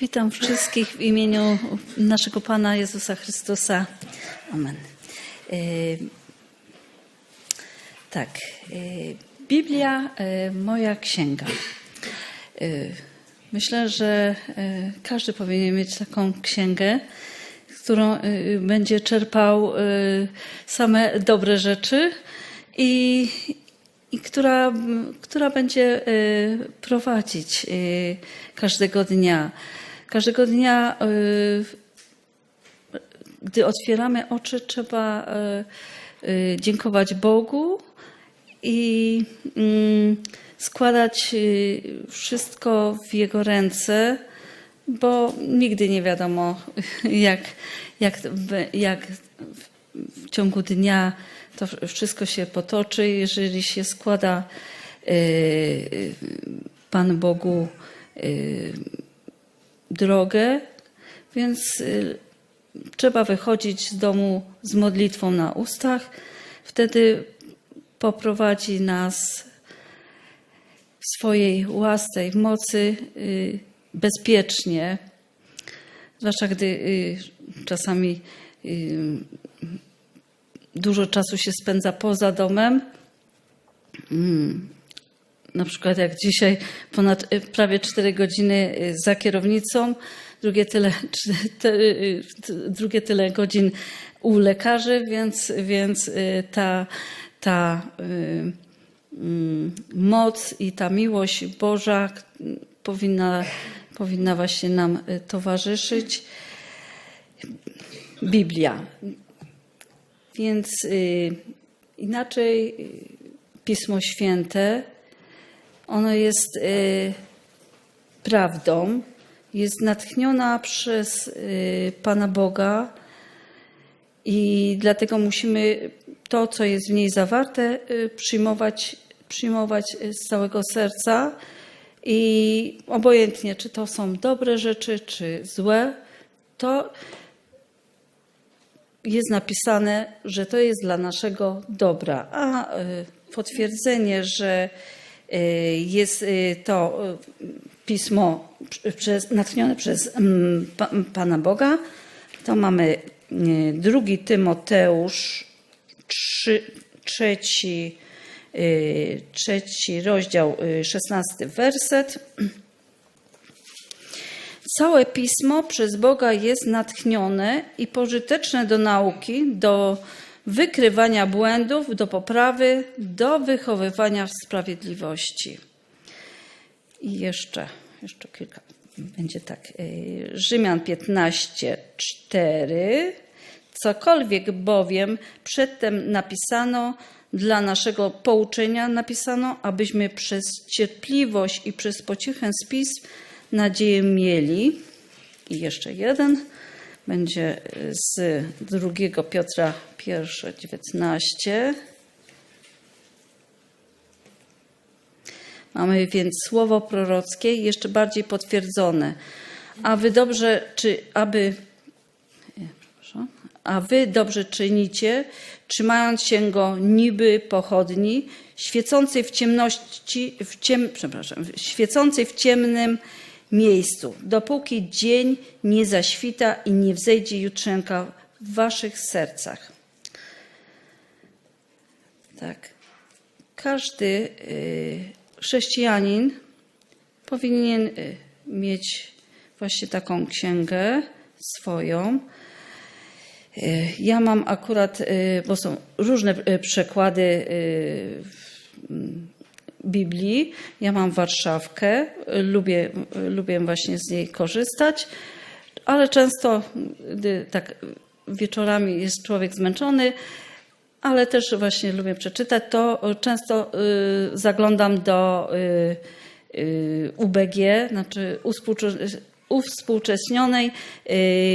Witam wszystkich w imieniu naszego Pana Jezusa Chrystusa. Amen. E, tak. e, Biblia, e, moja księga. Myślę, że każdy powinien mieć taką księgę, którą będzie czerpał same dobre rzeczy i, i która, która będzie prowadzić każdego dnia. Każdego dnia, e, gdy otwieramy oczy, trzeba e, e, dziękować Bogu i mm, składać y, wszystko w Jego ręce, bo nigdy nie wiadomo, jak, jak, jak w ciągu dnia to wszystko się potoczy. Jeżeli się składa y, y, Pan Bogu y, drogę, więc y, trzeba wychodzić z domu z modlitwą na ustach. Wtedy poprowadzi nas w swojej łasce i mocy y, bezpiecznie, zwłaszcza gdy y, czasami dużo czasu się spędza poza domem. Na przykład jak dzisiaj ponad y, prawie 4 godziny y, za kierownicą, drugie tyle, y, drugie tyle godzin u lekarzy, więc, więc ta, ta mm, moc i ta miłość Boża powinna, powinna właśnie nam towarzyszyć. Biblia. Więc inaczej Pismo Święte, ono jest y, prawdą, jest natchniona przez y, Pana Boga i dlatego musimy to, co jest w niej zawarte, y, przyjmować, przyjmować z całego serca i obojętnie, czy to są dobre rzeczy, czy złe, to jest napisane, że to jest dla naszego dobra. A potwierdzenie, że jest y, to y, pismo pr- przez, natchnione przez mm, pa, Pana Boga, to mamy y, drugi Tymoteusz, trzy, trzeci, y, trzeci rozdział, y, szesnasty werset. Całe pismo przez Boga jest natchnione i pożyteczne do nauki, do wykrywania błędów, do poprawy, do wychowywania w sprawiedliwości. I jeszcze, jeszcze kilka. Będzie tak. y, Rzymian 15, 4. Cokolwiek bowiem przedtem napisano, dla naszego pouczenia napisano, abyśmy przez cierpliwość i przez pociechę z nadzieję mieli. I jeszcze jeden będzie z 2 Piotra 1, 19. Mamy więc słowo prorockie jeszcze bardziej potwierdzone. A wy dobrze, czy aby a wy dobrze czynicie, trzymając się go niby pochodni, świecącej w ciemności, w ciem, przepraszam, świecącej w ciemnym miejscu, dopóki dzień nie zaświta i nie wzejdzie jutrzenka w waszych sercach. Tak. Każdy y, chrześcijanin powinien y, mieć właśnie taką księgę swoją. Y, Ja mam akurat, bo są różne przekłady mm, Biblii. Ja mam Warszawkę, lubię, lubię właśnie z niej korzystać, ale często, gdy tak wieczorami jest człowiek zmęczony, ale też właśnie lubię przeczytać, to często y, zaglądam do y, y, UBG, znaczy uwspółcześnionej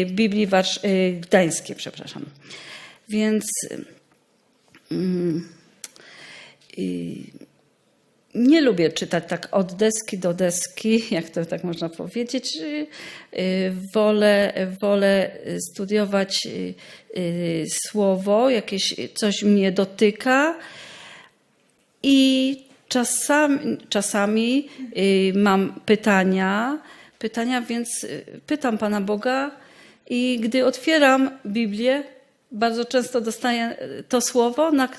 Biblii Warsz- Gdańskiej, przepraszam. Więc mm, y, nie lubię czytać tak od deski do deski, jak to tak można powiedzieć. Y, y, Wolę, wolę studiować y, słowo, jakieś coś mnie dotyka i czasami, czasami mam pytania, pytania, więc pytam Pana Boga i gdy otwieram Biblię, bardzo często dostaję to słowo, na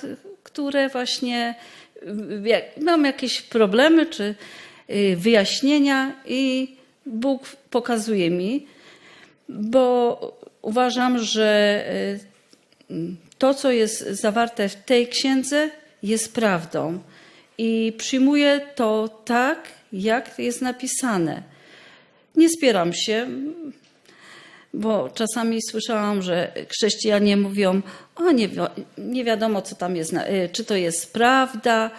które właśnie mam jakieś problemy czy y, wyjaśnienia i Bóg pokazuje mi, bo uważam, że y, to, co jest zawarte w tej księdze, jest prawdą. I przyjmuję to tak, jak jest napisane. Nie spieram się, bo czasami słyszałam, że chrześcijanie mówią, o nie, wi- nie wiadomo, co tam jest, y, czy to jest prawda.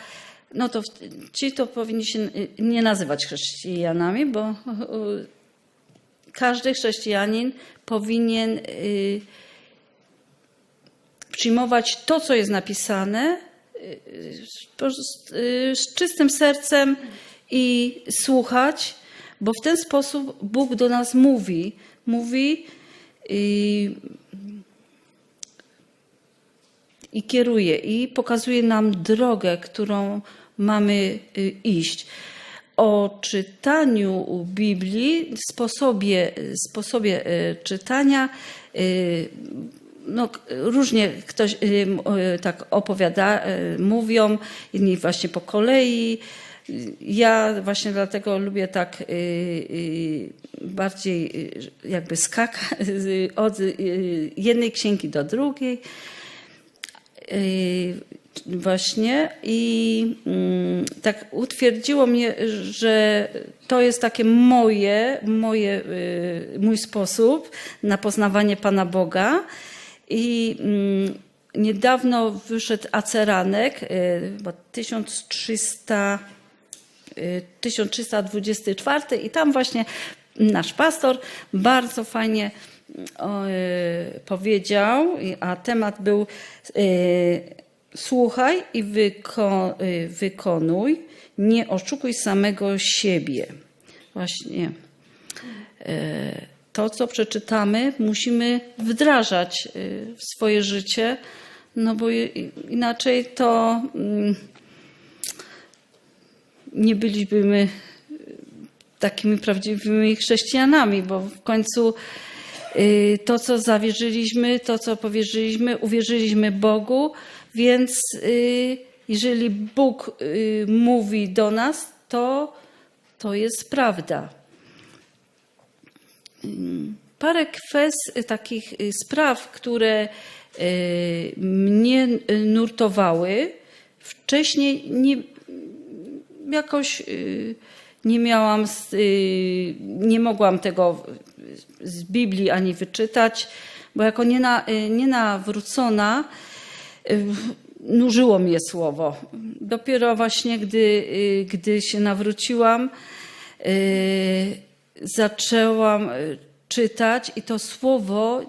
No to ci to powinni się y, nie nazywać chrześcijanami, bo każdy chrześcijanin powinien y, przyjmować to, co jest napisane z czystym sercem i słuchać, bo w ten sposób Bóg do nas mówi. Mówi i, i kieruje, i pokazuje nam drogę, którą mamy y, iść. O czytaniu Biblii, sposobie, sposobie y, czytania, y, no, różnie ktoś tak opowiada, mówią, inni właśnie po kolei. Ja właśnie dlatego lubię tak y, y, bardziej y, jakby skakać od jednej księgi do drugiej. Właśnie i mm, tak utwierdziło mnie, że to jest takie moje, moje, mój sposób na poznawanie Pana Boga. I mm, niedawno wyszedł Aceranek, bo 1300 y, 1324 i tam właśnie nasz pastor bardzo fajnie o, y, powiedział, a temat był y, słuchaj i wyko, y, wykonuj, nie oszukuj samego siebie. Właśnie to, co przeczytamy, musimy wdrażać w swoje życie, no bo inaczej to mm, nie bylibyśmy takimi prawdziwymi chrześcijanami, bo w końcu y, to, co zawierzyliśmy, to, co powierzyliśmy, uwierzyliśmy Bogu, więc y, jeżeli Bóg mówi do nas, to to jest prawda. Parę kwestii, takich spraw, które mnie nurtowały, wcześniej nie, jakoś y, nie miałam, y, nie mogłam tego z Biblii ani wyczytać, bo jako y, nienawrócona nużyło mnie słowo. Dopiero właśnie, gdy, gdy się nawróciłam, zaczęłam czytać i to słowo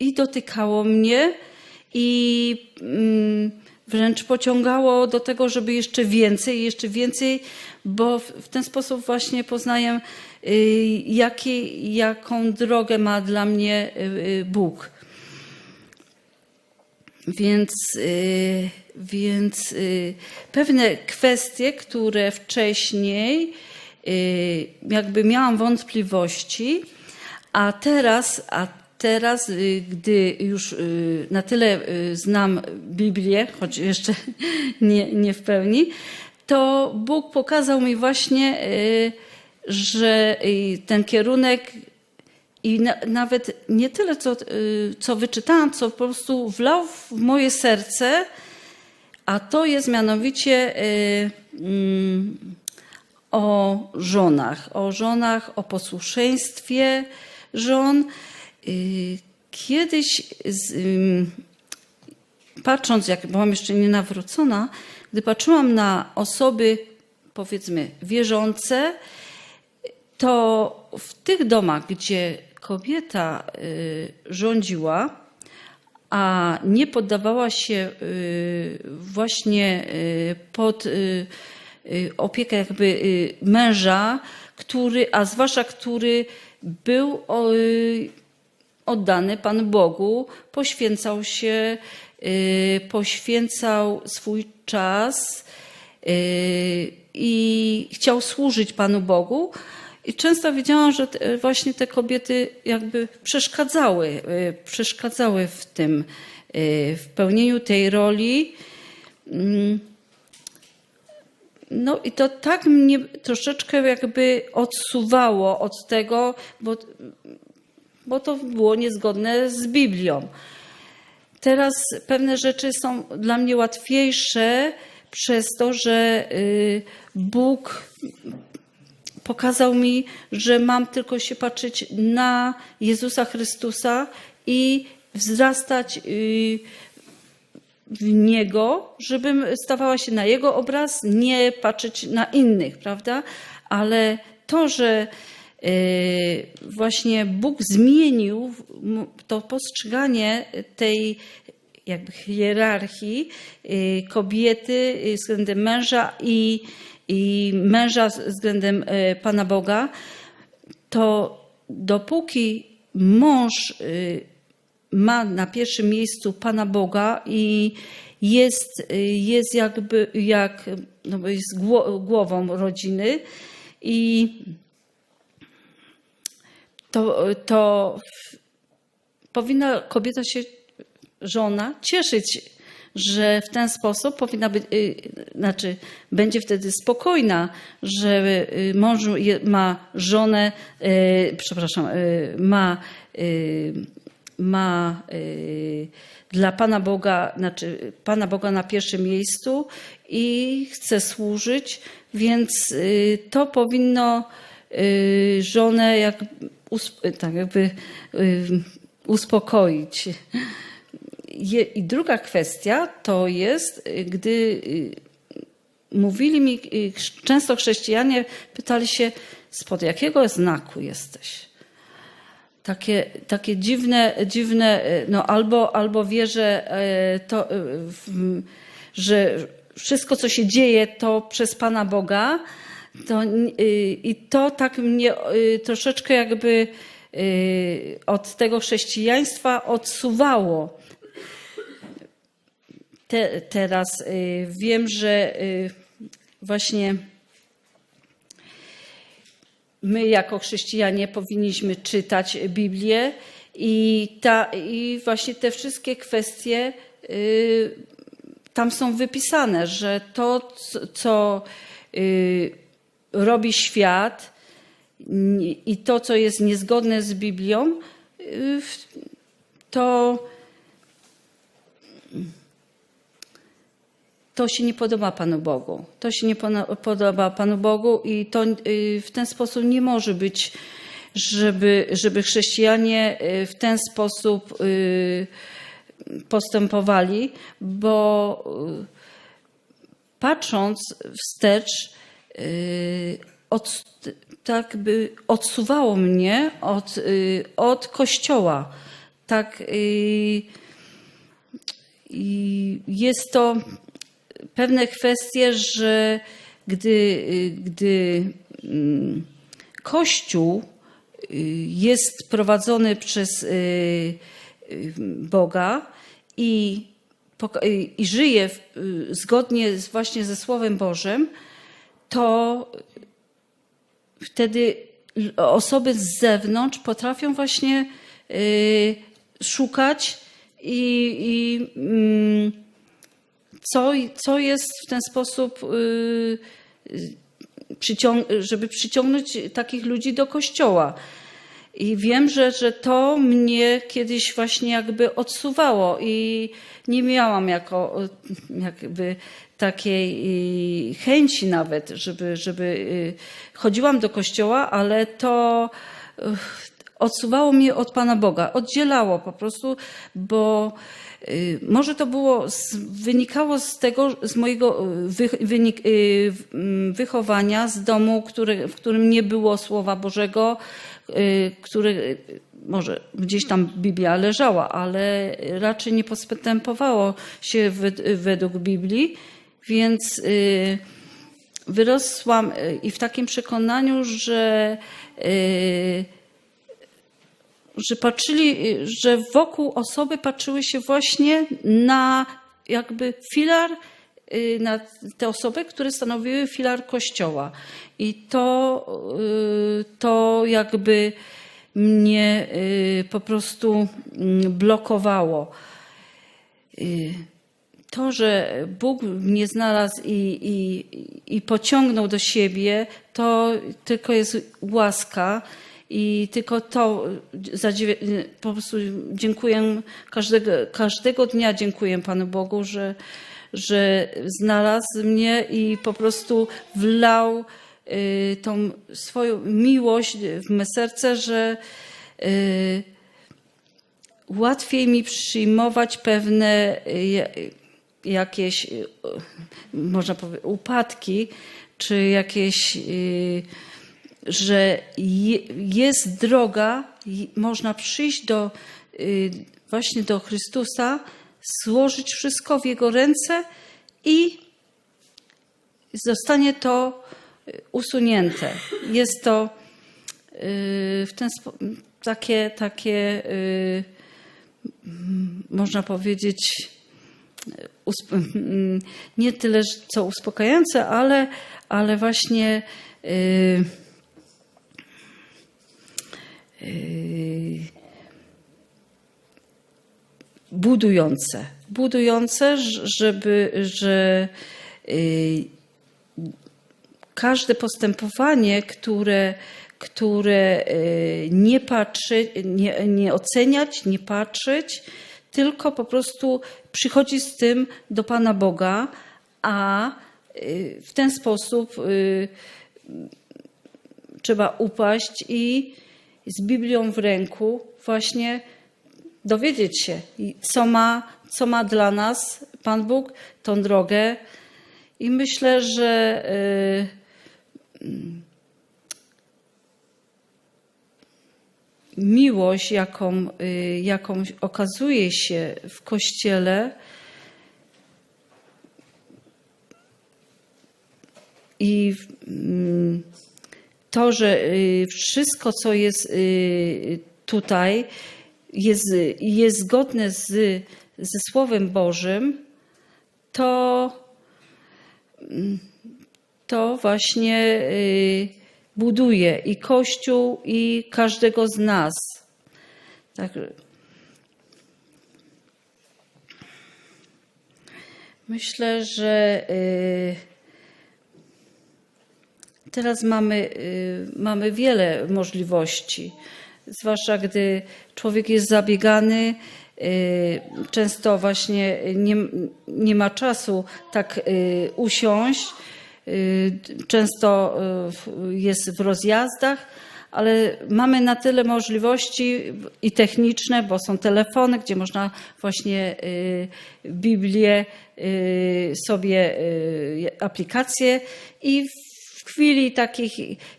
i dotykało mnie i mm, wręcz pociągało do tego, żeby jeszcze więcej, jeszcze więcej, bo w, ten sposób właśnie poznaję, y, jakie, jaką drogę ma dla mnie y, y, Bóg. Więc, więc pewne kwestie, które wcześniej jakby miałam wątpliwości, a teraz, a teraz, y, gdy już y, na tyle y, znam Biblię, choć jeszcze nie, nie w pełni, to Bóg pokazał mi właśnie, że ten kierunek i na, nawet nie tyle, co, co wyczytałam, co po prostu wlał w moje serce, a to jest mianowicie mm, o żonach, o żonach, o posłuszeństwie żon. Y, Kiedyś, z, patrząc, jak byłam jeszcze nienawrócona, gdy patrzyłam na osoby, powiedzmy, wierzące, to w tych domach, gdzie kobieta y, rządziła, a nie poddawała się y, właśnie pod opiekę jakby męża, który, a zwłaszcza który był oddany Panu Bogu, poświęcał się, y, poświęcał swój czas y, i chciał służyć Panu Bogu, I często widziałam, że właśnie te kobiety jakby przeszkadzały, y, przeszkadzały w tym, w pełnieniu tej roli. Mm. No i to tak mnie troszeczkę jakby odsuwało od tego, bo, bo to było niezgodne z Biblią. Teraz pewne rzeczy są dla mnie łatwiejsze przez to, że y, Bóg pokazał mi, że mam tylko się patrzeć na Jezusa Chrystusa i wzrastać y, w Niego, żebym stawała się na Jego obraz, nie patrzeć na innych, prawda? Ale to, że właśnie Bóg zmienił to postrzeganie tej jakby hierarchii y, kobiety y, względem męża i, i męża względem y, Pana Boga, to dopóki mąż y, ma na pierwszym miejscu Pana Boga i jest, y, jest jakby jak, no jest gło- głową rodziny i to, to powinna kobieta się, żona cieszyć, że w ten sposób powinna być, y, znaczy będzie wtedy spokojna, że y, mąż ma żonę, y, przepraszam, ma, ma dla Pana Boga, znaczy Pana Boga na pierwszym miejscu i chce służyć, więc to powinno żonę jak, tak jakby uspokoić. I druga kwestia to jest, gdy y, mówili mi, y, często chrześcijanie pytali się, spod jakiego znaku jesteś? Takie, takie dziwne, dziwne, y, no albo, albo wierzę, to, że wszystko, co się dzieje, to przez Pana Boga. To, y, I to tak mnie y, troszeczkę jakby y, od tego chrześcijaństwa odsuwało. Te, teraz wiem, że właśnie my jako chrześcijanie powinniśmy czytać Biblię i, ta, i właśnie te wszystkie kwestie tam są wypisane, że to, co y, robi świat i to, co jest niezgodne z Biblią, y, to to się nie podoba Panu Bogu. To się nie podoba Panu Bogu i to y, w ten sposób nie może być, żeby, żeby chrześcijanie y, w ten sposób postępowali, bo patrząc wstecz, od, tak by odsuwało mnie od, y, od kościoła. Tak y, i jest to pewne kwestie, że gdy, gdy mm, Kościół jest prowadzony przez Boga i, i żyje zgodnie właśnie ze Słowem Bożym, to wtedy osoby z zewnątrz potrafią właśnie y, szukać i, i mm, co, co jest w ten sposób, y, żeby przyciągnąć takich ludzi do kościoła. I wiem, że, że to mnie kiedyś właśnie jakby odsuwało i nie miałam jako jakby takiej y, chęci nawet, żeby, żeby y, chodziłam do kościoła, ale to odsuwało mnie od Pana Boga, oddzielało po prostu, bo y, może to było, wynikało z tego, z mojego mm, wychowania z domu, który, w którym nie było Słowa Bożego, który może gdzieś tam Biblia leżała, ale raczej nie postępowało się wed- według Biblii, więc y, wyrosłam y, i w takim przekonaniu, że y, że patrzyli, że wokół osoby patrzyły się właśnie na jakby filar na te osoby, które stanowiły filar Kościoła. I to, to jakby mnie po prostu mm, blokowało. To, że Bóg mnie znalazł i, i, i pociągnął do siebie, to tylko jest łaska. I tylko to po prostu dziękuję każdego, każdego dnia dziękuję Panu Bogu, że, że znalazł mnie i po prostu wlał y, tą swoją miłość w me serce, że y, łatwiej mi przyjmować pewne y, jakieś, y, można powiedzieć, upadki, czy jakieś, y, że je- jest droga, można przyjść do, y, właśnie do Chrystusa, złożyć wszystko w Jego ręce i zostanie to usunięte. Jest to w ten sposób takie, takie można powiedzieć, nie tyle co uspokajające, ale, ale właśnie y, y, budujące. Budujące, żeby, że y, każde postępowanie, które, które nie patrzy, nie, nie oceniać, nie patrzeć, tylko po prostu przychodzi z tym do Pana Boga, a y, w ten sposób y, trzeba upaść i z Biblią w ręku właśnie dowiedzieć się, co ma, co ma dla nas Pan Bóg, tą drogę. I myślę, że y, mm, miłość, jaką, y, jaką okazuje się w Kościele, i mm, to, że y, wszystko, co jest y, tutaj, jest, jest zgodne z, ze Słowem Bożym, to, mm, to właśnie buduje i Kościół, i każdego z nas. Tak. Myślę, że y, Teraz mamy, y, mamy wiele możliwości, zwłaszcza gdy człowiek jest zabiegany, y, często właśnie nie, nie ma czasu tak usiąść, często y, jest w rozjazdach, ale mamy na tyle możliwości i techniczne, bo są telefony, gdzie można właśnie y, Biblię y, sobie, y, aplikacje i w chwili takich,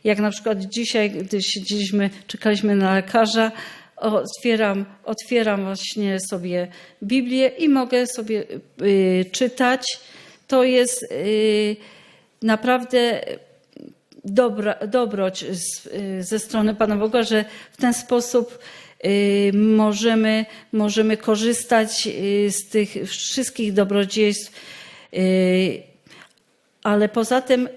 jak na przykład dzisiaj, gdy siedzieliśmy, czekaliśmy na lekarza, otwieram, otwieram właśnie sobie Biblię i mogę sobie y, czytać. To jest y, naprawdę dobra, dobroć z, ze strony Pana Boga, że w ten sposób y, możemy, możemy korzystać y, z tych wszystkich dobrodziejstw. y, ale poza tym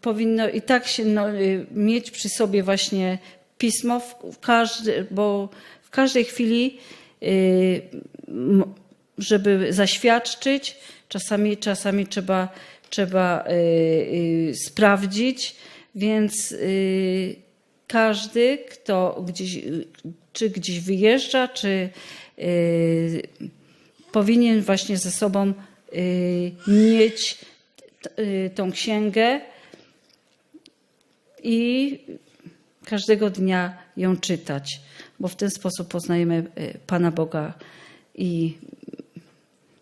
powinno i tak się no, mieć przy sobie właśnie pismo, w, każdy, bo w każdej chwili, żeby zaświadczyć, czasami, czasami trzeba, trzeba y, y, sprawdzić, więc y, każdy, kto gdzieś, czy gdzieś wyjeżdża, czy powinien właśnie ze sobą mieć tą księgę i każdego dnia ją czytać, bo w ten sposób poznajemy Pana Boga i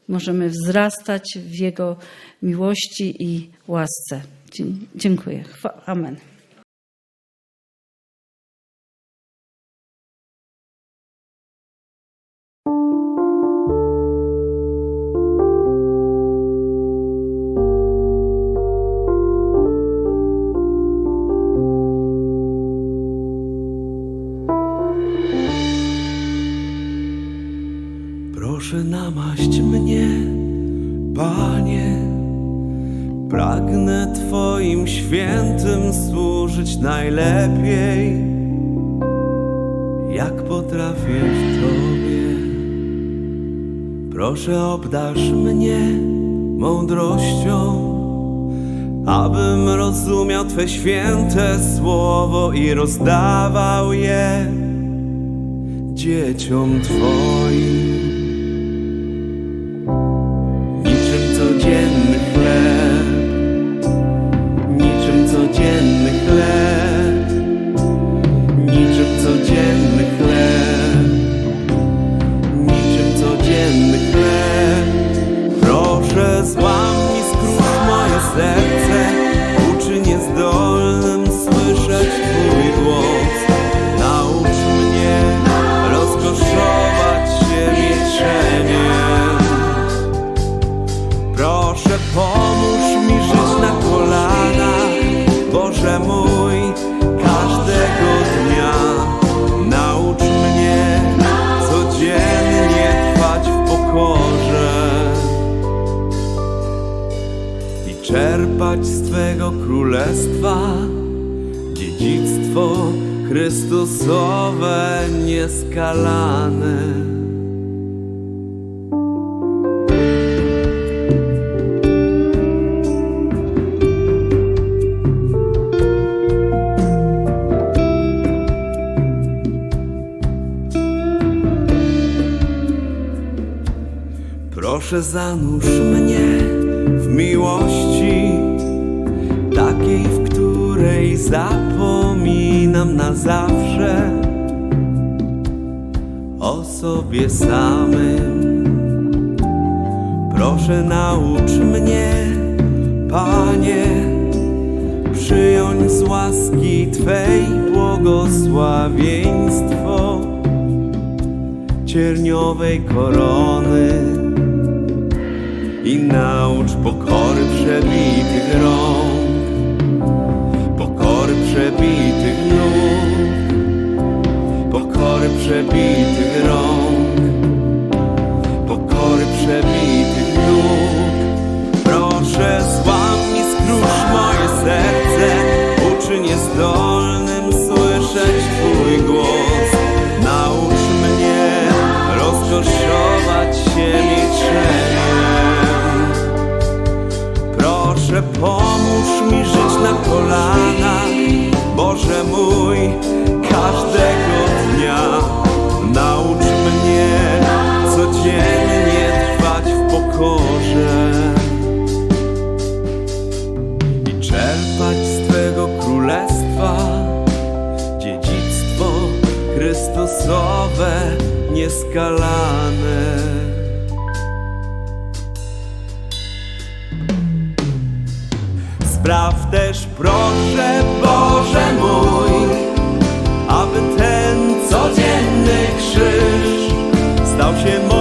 możemy wzrastać w Jego miłości i łasce. Dziękuję. Amen. Pragnę Twoim świętym służyć najlepiej, jak potrafię w Tobie. Proszę obdarz mnie mądrością, abym rozumiał Twe święte słowo i rozdawał je dzieciom Twoim. Nieskalane. Proszę zanurz mnie w miłości, takiej, w której zapominam na zawsze o sobie samym. Proszę naucz mnie, Panie, przyjąć z łaski Twej błogosławieństwo cierniowej korony i naucz pokory przebitych rąk, pokory przebitych pokory przebitych rąk, pokory przebitych nóg. Proszę złam mi skróć moje serce, uczy niezdolnym słyszeć Twój głos. Naucz mnie rozkoszować się milczeniem. Proszę pomóż mi żyć na kolanach, Mój, każdego dnia. Naucz mnie codziennie trwać w pokorze i czerpać z Twego królestwa dziedzictwo Chrystusowe nieskalane. Spraw proszę Boże mój, aby ten codzienny krzyż stał się moją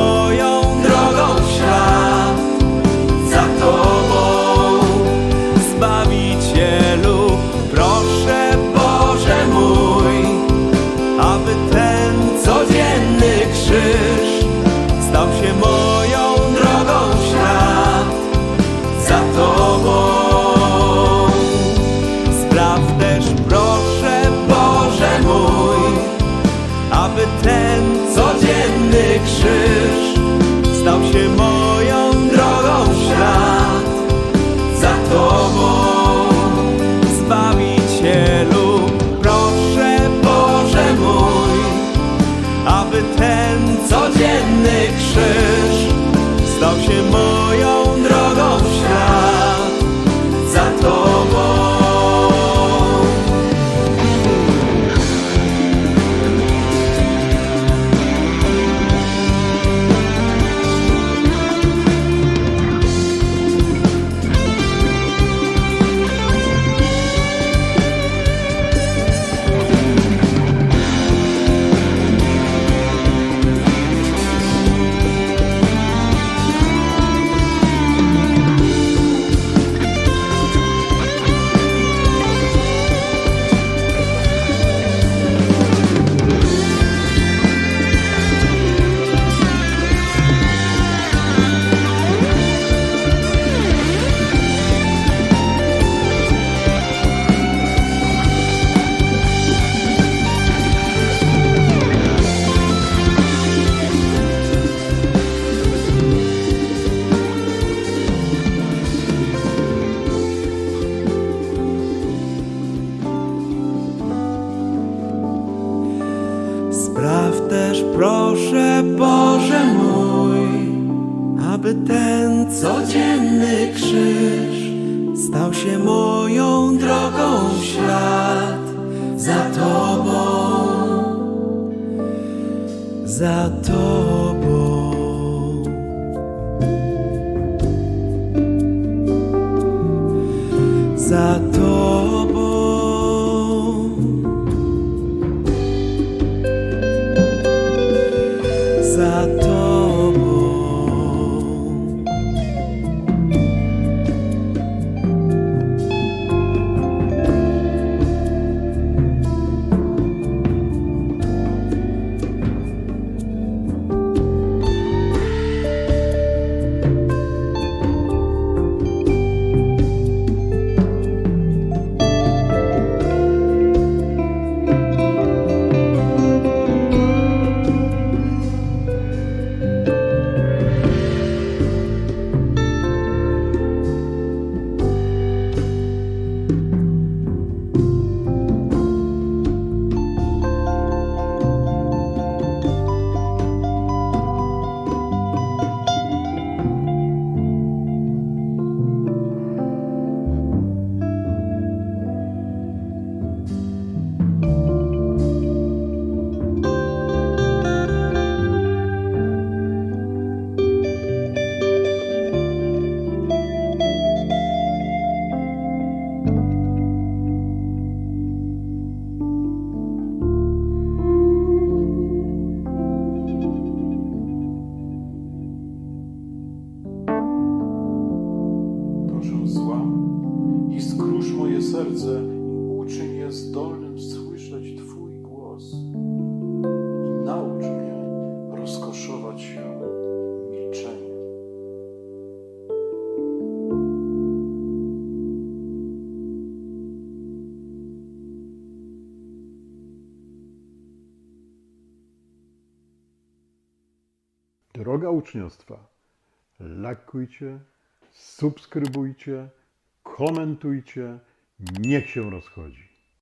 uczniostwa, subskrybujcie, komentujcie, niech się rozchodzi.